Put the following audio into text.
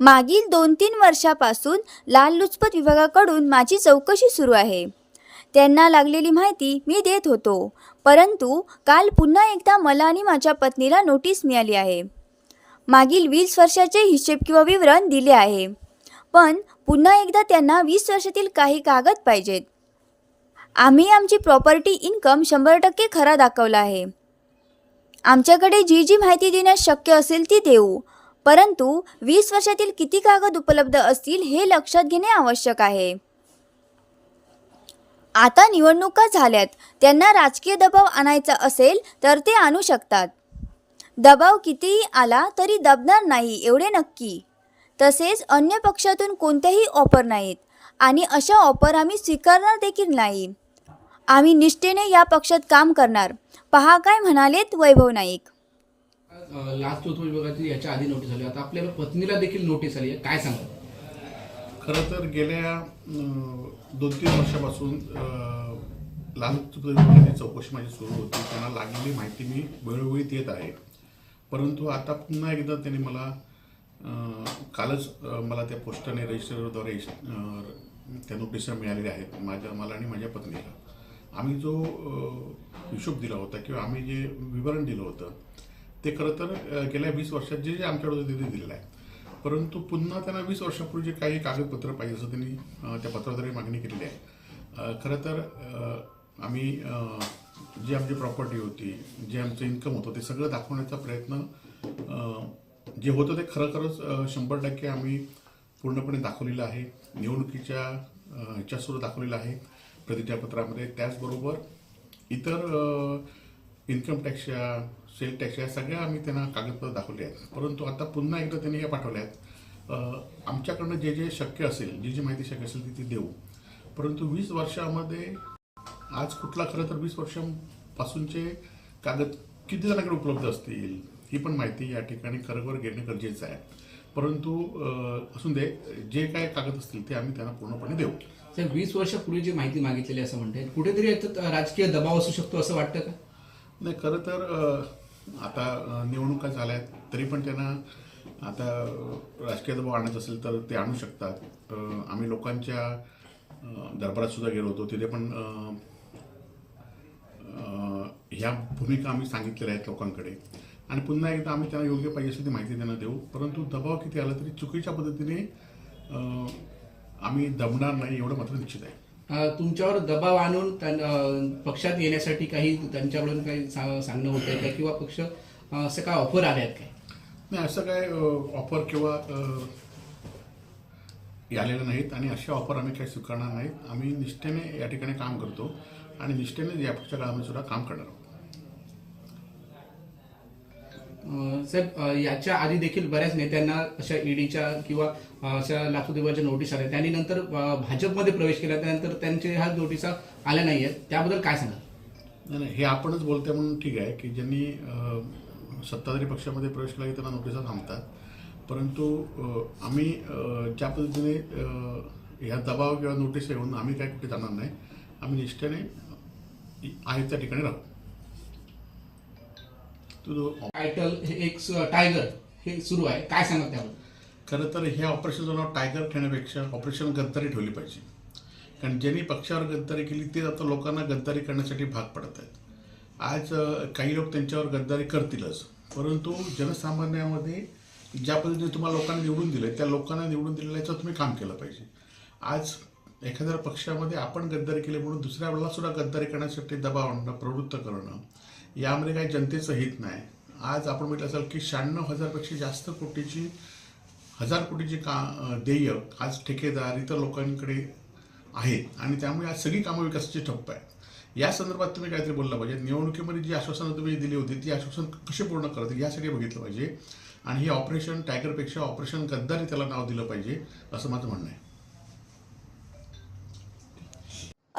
मागील दोन तीन वर्षापासून लाललुचपत विभागाकडून माझी चौकशी सुरू आहे. त्यांना लागलेली माहिती मी देत होतो परंतु काल पुन्हा एकदा मला आणि माझ्या पत्नीला नोटीस मिळाली आहे. मागील वीस वर्षाचे हिशेब किंवा विवरण दिले आहे पण पुन्हा एकदा त्यांना वीस वर्षातील काही कागद पाहिजेत. आम्ही आमची प्रॉपर्टी इन्कम शंभर टक्के खरा दाखवला आहे. आमच्याकडे जी जी माहिती देण्यास शक्य असेल ती देऊ परंतु वीस वर्षातील किती कागद उपलब्ध असतील हे लक्षात घेणे आवश्यक आहे. आता निवडणुका झाल्यात. त्यांना राजकीय दबाव आणायचा असेल तर ते आणू शकतात. दबाव कितीही आला तरी दबणार नाही एवढे नक्की. तसेच अन्य पक्षातून कोणत्याही ऑफर नाहीत. आणि अशा ऑफर आम्ही स्वीकारणार देखील नाही. आम्ही निष्ठेने या पक्षात काम करणार. पहा काय म्हणालेत वैभव नाईक. लास्ट चौथ विभागाची याच्या आधी नोटीस आली. आता आपल्याला पत्नीला देखील नोटीस आली आहे. काय सांगा खरं तर गेल्या दोन तीन वर्षापासून अं, विभागाची चौकशी माझी सुरू होती. त्यांना लागलेली माहिती मी वेळोवेळी देत आहे. परंतु आता पुन्हा एकदा त्यांनी मला कालच मला त्या पोस्टाने रजिस्टरद्वारे त्या नोटिसा मिळालेल्या आहेत. माझ्या मला आणि माझ्या पत्नीला. आम्ही जो हिशोब दिला होता किंवा आम्ही जे विवरण दिलं होतं ते खरं तर गेल्या वीस वर्षात जे जे आमच्याकडे होतं ते दिलेलं आहे. परंतु पुन्हा त्यांना वीस वर्षापूर्वी जे काही कागदपत्र पाहिजे असं त्यांनी त्या पत्राद्वारे मागणी केलेली आहे. खरं तर आम्ही जी आमची प्रॉपर्टी होती जे आमचं इन्कम होतं ते सगळं दाखवण्याचा प्रयत्न जे होतं ते खरं खरंच शंभर टक्के आम्ही पूर्णपणे दाखवलेलं आहे. निवडणुकीच्या ह्याच्यासुद्धा दाखवलेलं आहे. प्रतिज्ञापत्रामध्ये त्याचबरोबर इतर इन्कम टॅक्सच्या सेल टॅक्सच्या सगळ्या आम्ही त्यांना कागदपत्र दाखवले आहेत. परंतु आता पुन्हा एकदा त्यांनी या पाठवल्या आहेत. आमच्याकडनं जे जे शक्य असेल जी जी माहिती शक्य असेल ती ती देऊ. परंतु वीस वर्षामध्ये आज कुठला खरं तर वीस वर्षांपासूनचे कागद किती जणांकडे उपलब्ध असतील ही पण माहिती या ठिकाणी खरोखर घेणं गरजेचं आहे. परंतु असून दे जे काय कागद असतील ते आम्ही त्यांना पूर्णपणे देऊ. सर वीस वर्षापूर्वी जी माहिती मागितलेली असं म्हणते कुठेतरी याच्यात राजकीय दबाव असू शकतो असं वाटतं का? नाही खरं तर आता निवडणुका निवडणुका आहेत तरी पण त्यांना आता राजकीय दबाव आणायचं असेल तर ते आणू शकतात. आम्ही लोकांच्या दरबारात सुद्धा गेलो होतो तिथे पण ह्या भूमिका आम्ही सांगितलेल्या आहेत लोकांकडे. आणि पुन्हा एकदा आम्ही त्यांना योग्य पाहिजे असेल ती माहिती त्यांना देऊ. परंतु दबाव किती आला तरी चुकीच्या पद्धतीने आम्ही दमणार नाही एवढं मात्र निश्चित आहे. तुमच्यावर दबाव आणून त्यां- पक्षात येण्यासाठी काही त्यांच्याकडून काही सा- सांगणं होतं का किंवा पक्ष असं काय ऑफर आल्या आहेत काय? नाही असं काय ऑफर किंवा आलेलं नाहीत आणि अशा ऑफर आम्ही काही स्वीकारणार नाहीत. आम्ही निष्ठेने या ठिकाणी काम करतो आणि निष्ठेने या पक्षाला आम्ही सुद्धा काम करणार आहोत. साहेब याच्या आधी देखील बऱ्याच नेत्यांना अशा ईडीच्या किंवा अशा लाचोदेवाच्या नोटीस आल्या. त्यांनी नंतर भाजपमध्ये प्रवेश केला. त्यानंतर त्यांचे ह्या नोटिसा आल्या नाही आहेत त्याबद्दल काय सांगाल? नाही नाही हे आपणच बोलतोय म्हणून ठीक आहे की ज्यांनी सत्ताधारी पक्षामध्ये प्रवेश केला की त्यांना नोटिसा थांबतात. परंतु आम्ही ज्या पद्धतीने ह्या दबाव किंवा नोटीस येऊन आम्ही काय कुठे जाणार नाही. आम्ही निष्ठेने आहे त्या ठिकाणी राहतो टायटल हे एक टायगर हे सुरू आहे. काय सांगाल त्याबद्दल? खरं तर हे ऑपरेशनचं नाव टायगर ठेवण्यापेक्षा ऑपरेशन गद्दारी ठेवली पाहिजे. कारण ज्यांनी पक्षावर गद्दारी केली तेच आता लोकांना गद्दारी करण्यासाठी भाग पडत आहेत. आज काही लोक त्यांच्यावर गद्दारी करतीलच परंतु जनसामान्यामध्ये ज्या पद्धतीने तुम्हाला लोकांना निवडून दिलं त्या लोकांना निवडून दिलेल्याचं तुम्ही काम केलं पाहिजे. आज एखाद्या पक्षामध्ये आपण गद्दारी केली म्हणून दुसऱ्या वेळेला सुद्धा गद्दारी करण्यासाठी दबाव आणणं प्रवृत्त करणं यामध्ये काही जनतेचं हित नाही. आज आपण म्हटलं असेल की शहाण्णव हजारपेक्षा जास्त कोटीची हजार कोटीची का देय आज ठेकेदार इतर लोकांकडे आहेत. आणि त्यामुळे आज सगळी कामं विकासाची ठप्प आहे या संदर्भात तुम्ही काहीतरी बोललं पाहिजे. निवडणुकीमध्ये जी आश्वासनं तुम्ही दिली होती ती आश्वासन कशी पूर्ण करतील यासाठी बघितलं पाहिजे. आणि हे ऑपरेशन टायगरपेक्षा ऑपरेशन गद्दारी त्याला नाव दिलं पाहिजे असं माझं म्हणणं आहे.